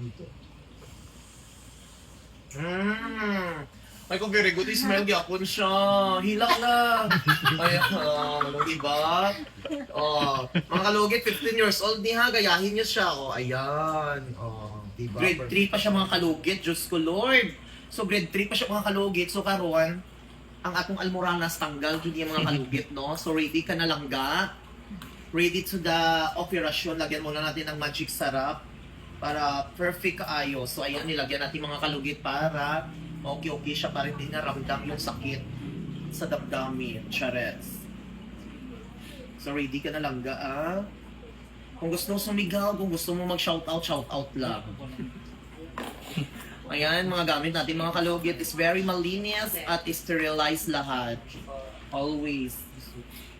Dito. Mm. Ay ko very good smell gyapon siya. Hilak na. Ay, uh, diba? Oh, mga kalugit, 15 years old ni ha, gayahin niyo siya. Oh, ayan. Oh, diba? Grade 3 pa siya mga kalugit, Diyos ko Lord. So grade 3 pa siya mga kalugit. So karon, ang atong almoranas tanggal jud yung mga kalugit, no? So ready ka na lang ga. Ready to the operasyon. Lagyan muna natin ng magic sarap para perfect kaayo. So ayan, nilagyan natin mga kalugit para okay-okay siya para hindi naramdam yung sakit sa damdamin. Charets. So ready ka na lang ga, ah? Kung gusto mo sumigaw, kung gusto mo mag-shoutout, shoutout lang. Ayan, mga gamit natin, mga kalugit is very malinis at sterilized lahat. Always.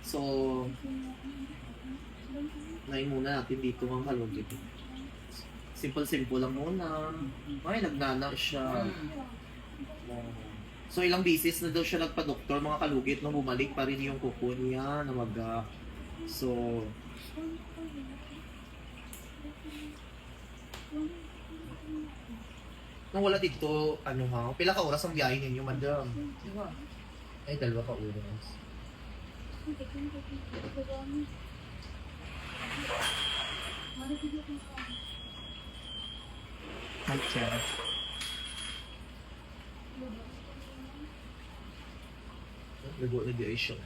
So, Nain muna natin dito mga kalugit. Simple-simple lang muna. Ay, nagnana siya. Oh. So, ilang beses na daw siya nagpa-doktor, mga kalugit, nung bumalik pa rin yung kuko niya na maga. So, nung wala dito, ano ha, pila ka oras ang biyahe ninyo, madam? Ay, dalawa ka oras. Okay. Lago na di ay siya.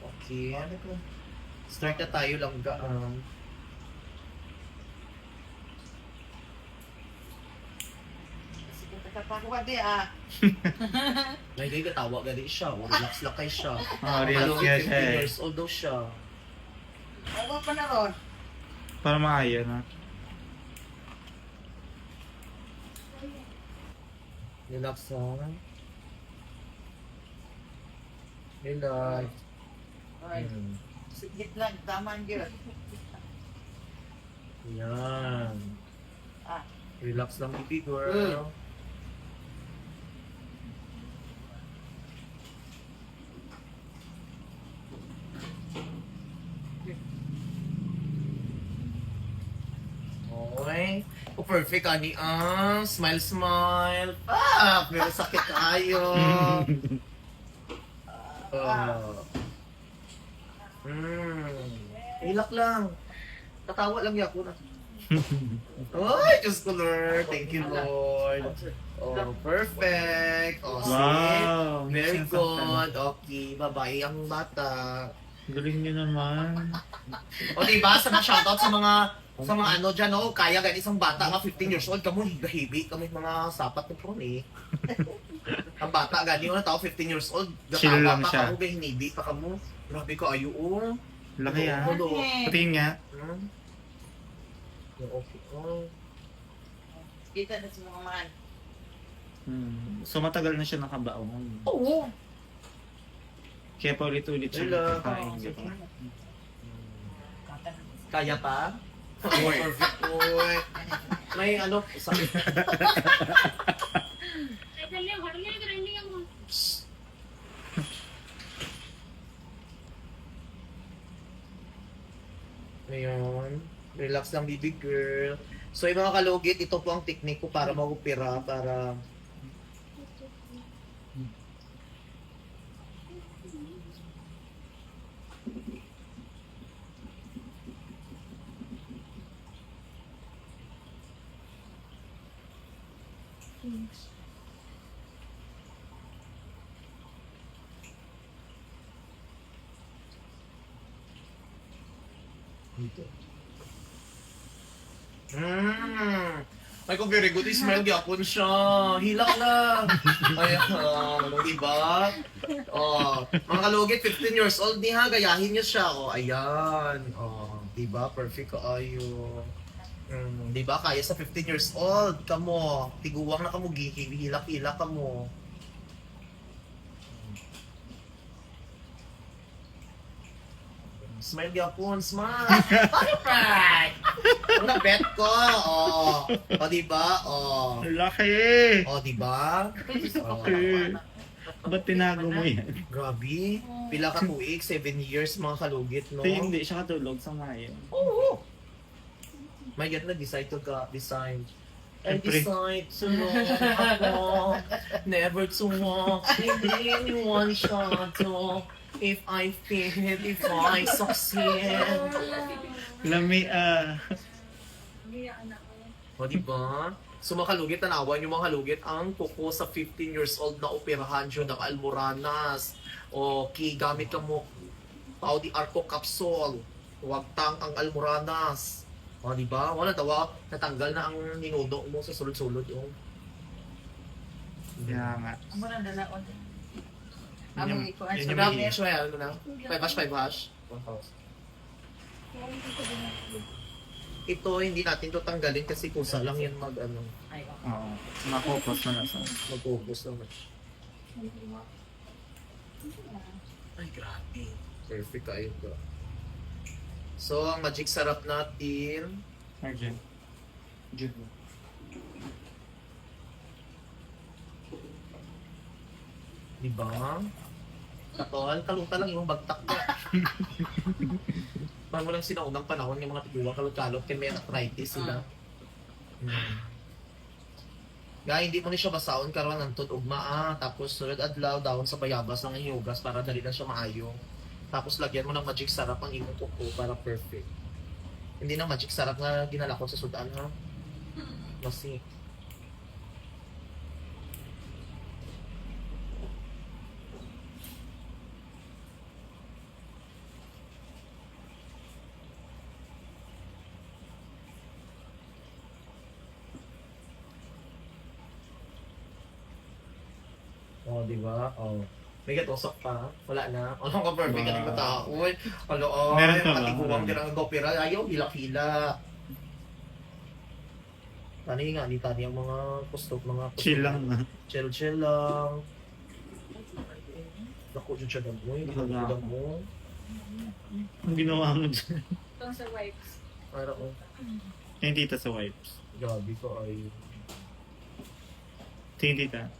Okay. Start na tayo lang ga. Um, Nagay ka tawa gali siya. O, relax lang kay siya. Oh, relax 15 siya eh. years old daw siya. Para maayo na. Relax lang. Relax. Hmm. Sigit lang, tama yun. Yan. Ah. Relax lang, baby girl. Okay. Oh, perfect, ani. Ah, smile, smile. Ah, pero sakit tayo. Oh. Mm. Hilak lang. Tatawa lang ako na. Ay, Diyos ko, Lord. Thank you, Lord. Oh, perfect. Oh, see? Wow! Very good. Okay, babae ang bata. Galing niyo naman. O diba, sa mga shoutout sa mga sa mga ano dyan, oh, kaya ganit isang bata nga 15 years old, kamo higahibi kami mga sapat na po eh. ang bata gani na tao 15 years old, Chill gatawa lang pa siya. kamo hinibi pa kamo. Grabe ko ayo oh. Laki ah. Ano? Patingin nga. Hmm? Okay. Oh. Kita na sa mga man. Hmm. So matagal na siya nakabaon. Oo. Kaya pa ulit-ulit siya Wala. nakakain. di ba? Kaya pa? Uy. Uy. May ano, sakit. Ngayon, relax lang baby girl. So yung mga kalugit, ito po ang technique ko para mag-opera, para Dito. Mm. Ay, kung very good, smell gyapon siya. Hilak na. Ay, ah, di ba? Oh, mga kalugit, 15 years old ni ha, gayahin niyo siya. Oh, ayan. Oh, di ba? Perfect ka ayo. Mm, di ba? Kaya sa 15 years old, kamo, tiguwang na kamo, hilak-hilak kamo. Smile gyapon, smile. Alright. Una bet ko. Oh. O di ba? Oh. Laki! O di ba? Oh. Okay. Ba't tinago mo yan? Grabe. Pila ka tuig, 7 years mga kalugit, no? Kasi hindi siya katulog sa Mayo. Oo. May get na decide to ka, decide. I Siyempre. decide to ako, never to walk in anyone shadow. If I fail, if I succeed. Lami ah. O, di ba? So, mga kalugit, tanawan yung mga kalugit, ang kuko sa 15 years old na operahan siya ng almoranas. O, ki, gamit ka mo, pao di arco capsule. Huwag tang ang almoranas. O, di ba? Wala daw, natanggal na ang ninuno mo sa sulod-sulod. Oh. Kaya nga. Amo na dalaon. Yun Amo yung- iko yun yung may- so ano na? 5 hash, 5 hash? 1,000. Ito, hindi natin to tanggalin kasi kusa lang yan mag, ano, Ay, oh. Oo. Nakopos na nasa. mag-focus naman. Ay, grabe. Perfect kayo ka. So, ang magic sarap natin, Arjen. Jude. Di ba? Katol, kaluta lang yung bagtak ko. Parang walang sinaunang panahon yung mga tiguwa kalot-kalot kaya may arthritis sila. Hmm. Nga, hindi mo ni siya basaon karon ng ugma ah. Tapos sunod adlaw dahon sa bayabas ng iyugas para dali na siya maayo. Tapos lagyan mo ng magic sarap ang imong kuko para perfect. Hindi na magic sarap nga ginalakot sa sudan ha. Kasi Oh, di ba? Oh. May gatusok pa. Wala na. Ano ka perfect ka Wow. wow. tao. Uy, alo, oh, Meron ka ba? patiguang din ang gopera. Ayaw, hilak-hila. Tani nga, di tani ang mga kustok, mga kustok. Chill lang na. Chill-chill lang. Naku, dyan siya mo. Hindi ka Wala. mo. Ang ginawa mo dyan. Itong sa wipes. Para ko. Yung tita sa wipes. Gabi ko ay... Tingin tita.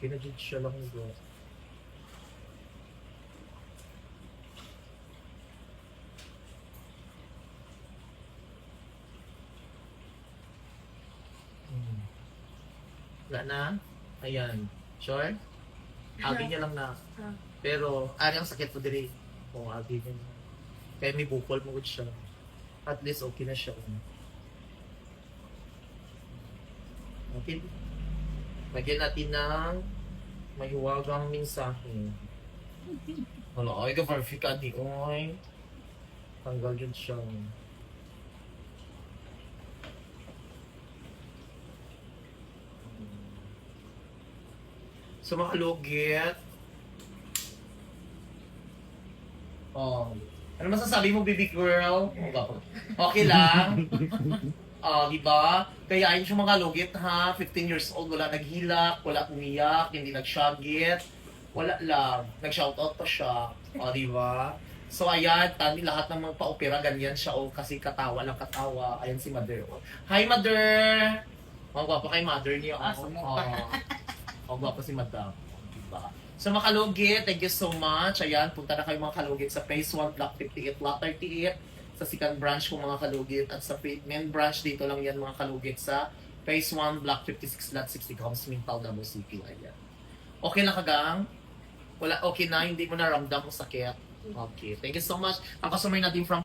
Na dyan siya lang bro. Hmm. Wala na? Ayan. Sure? Agi niya lang na. Ah. Pero, ari ang sakit po diri. Oo, agi niya. Kaya may bukol mo siya. At least okay na siya. Okay. Lagyan natin ng may huwagang mensahe. Wala, ay ka perfect ka di oy. Tanggal yun siya. So mga kalugit. Oh. Ano masasabi mo, baby girl? Okay lang. Ah, di ba? Kaya ayun yung mga lugit ha, 15 years old, wala naghilak, wala umiyak, hindi nagsyagit, wala lang. Nag-shoutout pa siya. O, di ba? So ayan, tani lahat ng mga pa-opera, ganyan siya o kasi katawa lang katawa. Ayan si Mother. oh. Hi Mother! Ang gwapo kay Mother niya. Ah, Oh, sumuka. oh. Ang gwapo si Madam. Diba? So mga kalugit, thank you so much. Ayan, punta na kayo mga kalugit sa Phase 1, Block 58, Block 38, sa second branch ko mga kalugit, at sa main branch dito lang yan mga kalugit sa Phase 1, Block 56, Lot 60, Comes Mintal, Davao City. Ayan. Okay na kagang? Wala, okay na, hindi mo naramdam mo sakit. Okay, thank you so much. Ang customer natin from